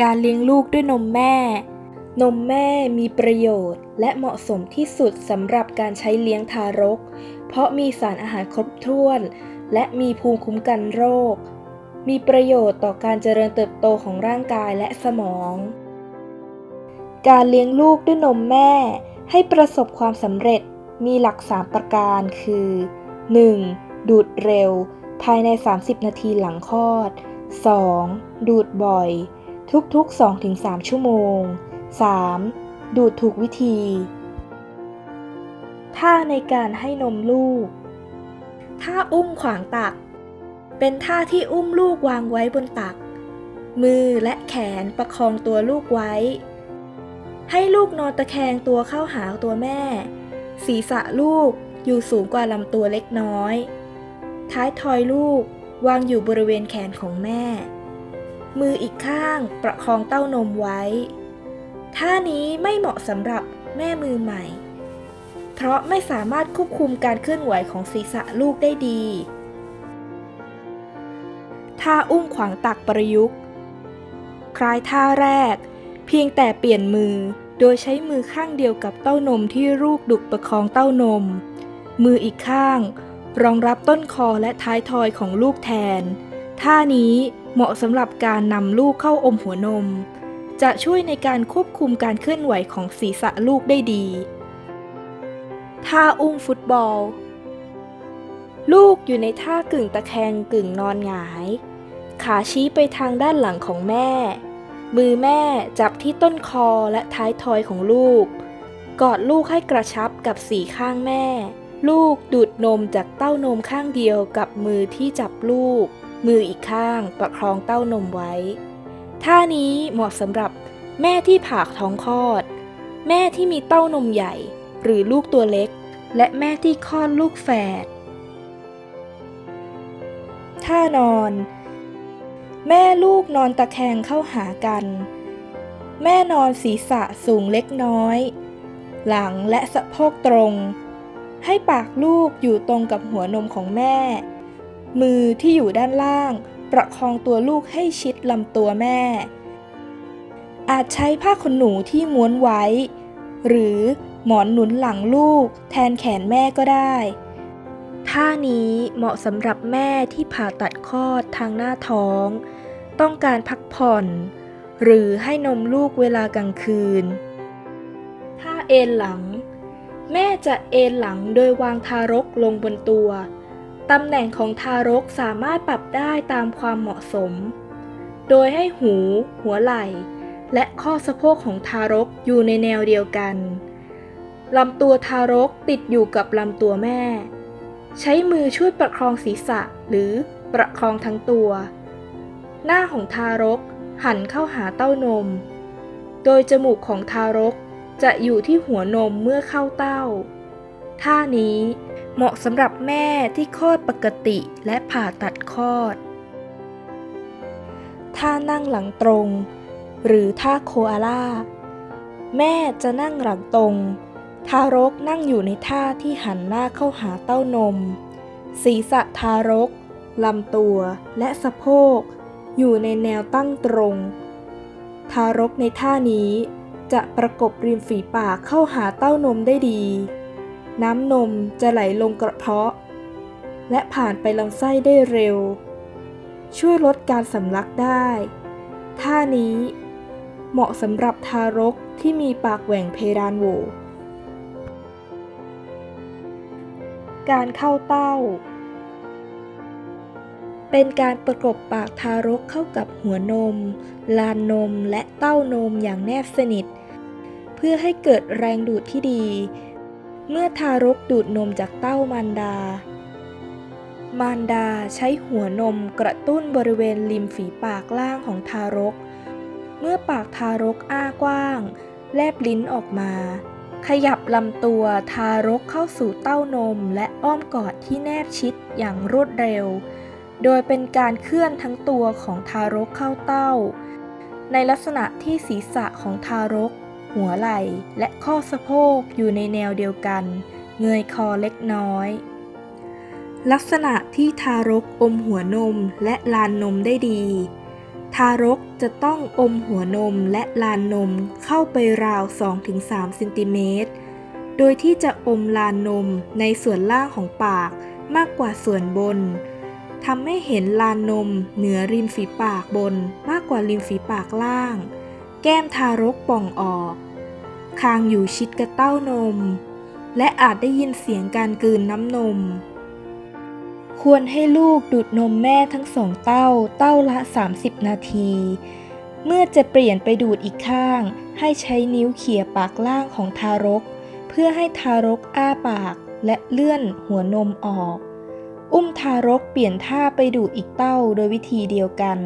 การเลี้ยงลูกด้วยนมแม่ นมแม่มีประโยชน์ และเหมาะสมที่สุดสำหรับการใช้เลี้ยงทารก เพราะมีสารอาหารครบถ้วน และมีภูมิคุ้มกันโรค มีประโยชน์ต่อการเจริญเติบโตของร่างกายและสมอง การเลี้ยงลูกด้วยนมแม่ ให้ประสบความสำเร็จมีหลัก 3 ประการคือ 1. ดูดเร็ว ภายใน 30 นาทีหลังคลอด 2. ดูดบ่อย ทุกๆ 2-3 ชั่วโมง 3. ดูดถูกวิธี ท่าในการให้นมลูก ท่าอุ้มขวางตัก เป็นท่าที่อุ้มลูกวางไว้บนตัก มือและแขนประคองตัวลูกไว้ ให้ลูกนอนตะแคงตัวเข้าหาตัวแม่ ศีรษะลูกอยู่สูงกว่าลำตัวเล็กน้อย ท้ายทอยลูกวางอยู่บริเวณแขนของแม่ มืออีกข้างประคองเต้านมไว้ ท่านี้ไม่เหมาะสำหรับแม่มือใหม่ เพราะไม่สามารถควบคุมการเคลื่อนไหวของศีรษะลูกได้ดีท่าอุ้มขวางตักประยุกต์ คล้ายท่าแรก เพียงแต่เปลี่ยนมือโดยใช้มือข้างเดียวกับเต้านมที่ลูกดุกประคองเต้านม มืออีกข้าง รองรับต้นคอและท้ายทอยของลูกแทน ท่านี้เหมาะสำหรับการนำลูกเข้าอมหัวนม จะช่วยในการควบคุมการเคลื่อนไหวของศีรษะลูกได้ดี ท่าอุ้มฟุตบอล ลูกอยู่ในท่ากึ่งตะแคงกึ่งนอนหงาย ขาชี้ไปทางด้านหลังของแม่ มือแม่จับที่ต้นคอและท้ายทอยของลูก กอดลูกให้กระชับกับสีข้างแม่ ลูกดูดนมจากเต้านมข้างเดียวกับมือที่จับลูก มืออีกข้างประคองเต้านมไว้ ท่านี้เหมาะสำหรับแม่ที่ผ่าท้องคลอด แม่ที่มีเต้านมใหญ่ หรือลูกตัวเล็ก และแม่ที่คลอดลูกแฝด ท่านอน แม่ลูกนอนตะแคงเข้าหากัน แม่นอนศีรษะสูงเล็กน้อย หลังและสะโพกตรง ให้ปากลูกอยู่ตรงกับหัวนมของแม่ มือที่อยู่ด้านล่าง ประคองตัวลูกให้ชิดลำตัวแม่ อาจใช้ผ้าขนหนูที่ม้วนไว้ หรือหมอนหนุนหลังลูก แทนแขนแม่ก็ได้ ท่านี้เหมาะสำหรับแม่ที่ผ่าตัดคลอดทางหน้าท้อง ต้องการพักผ่อน หรือให้นมลูกเวลากลางคืน ท่าเอนหลัง แม่จะเอนหลังโดยวางทารกลงบนตัว ตำแหน่งของทารกสามารถปรับได้ตามความเหมาะสม โดยให้หู หัวไหล่ และข้อสะโพกของทารกอยู่ในแนวเดียวกัน ลำตัวทารกติดอยู่กับลำตัวแม่ ใช้มือช่วยประคองศีรษะหรือประคองทั้งตัว หน้าของทารกหันเข้าหาเต้านม โดยจมูกของทารกจะอยู่ที่หัวนมเมื่อเข้าเต้า ท่านี้ เหมาะสำหรับแม่ที่คลอดปกติและผ่าตัดคลอด ท่านั่งหลังตรง หรือท่าโคอาล่า แม่จะนั่งหลังตรง ทารกนั่งอยู่ในท่าที่หันหน้าเข้าหาเต้านม ศีรษะทารกลำตัวและสะโพก อยู่ในแนวตั้งตรง ทารกในท่านี้จะประกบริมฝีปากเข้าหาเต้านมได้ดี น้ำนมจะไหลลงกระเพาะ และผ่านไปลำไส้ได้เร็ว ช่วยลดการสำลักได้ ท่านี้เหมาะสำหรับทารกที่มีปากแหว่งเพดานโหวการเข้าเต้า เป็นการประกบปากทารกเข้ากับหัวนม ลานนมและเต้านมอย่างแนบสนิท เพื่อให้เกิดแรงดูดที่ดี เมื่อทารกดูดนมจากเต้ามารดา มารดาใช้หัวนมกระตุ้นบริเวณริมฝีปากล่างของทารก เมื่อปากทารกอ้ากว้าง แลบลิ้นออกมา ขยับลำตัวทารกเข้าสู่เต้านมและอ้อมกอดที่แนบชิดอย่างรวดเร็ว โดยเป็นการเคลื่อนทั้งตัวของทารกเข้าเต้า ในลักษณะที่ศีรษะของทารก หัวไหล่และข้อสะโพกอยู่ในแนวเดียวกัน เงยคอเล็กน้อย ลักษณะที่ทารกอมหัวนมและลานนมได้ดี ทารกจะต้องอมหัวนมและลานนมเข้าไปราว 2-3 เซนติเมตร โดยที่จะอมลานนมในส่วนล่างของปากมากกว่าส่วนบนทำให้เห็นลานนมเหนือริมฝีปากบนมากกว่าริมฝีปากล่าง แก้มทารกป่องออก คางอยู่ชิดกับเต้านม และอาจได้ยินเสียงการกลืนน้ำนม ควรให้ลูกดูดนมแม่ทั้งสองเต้าเต้าละ 30 นาที เมื่อจะเปลี่ยนไปดูดอีกข้าง ให้ใช้นิ้วเขี่ยปากล่างของทารก เพื่อให้ทารกอ้าปากและเลื่อนหัวนมออก อุ้มทารกเปลี่ยนท่าไปดูดอีกเต้าโดยวิธีเดียวกัน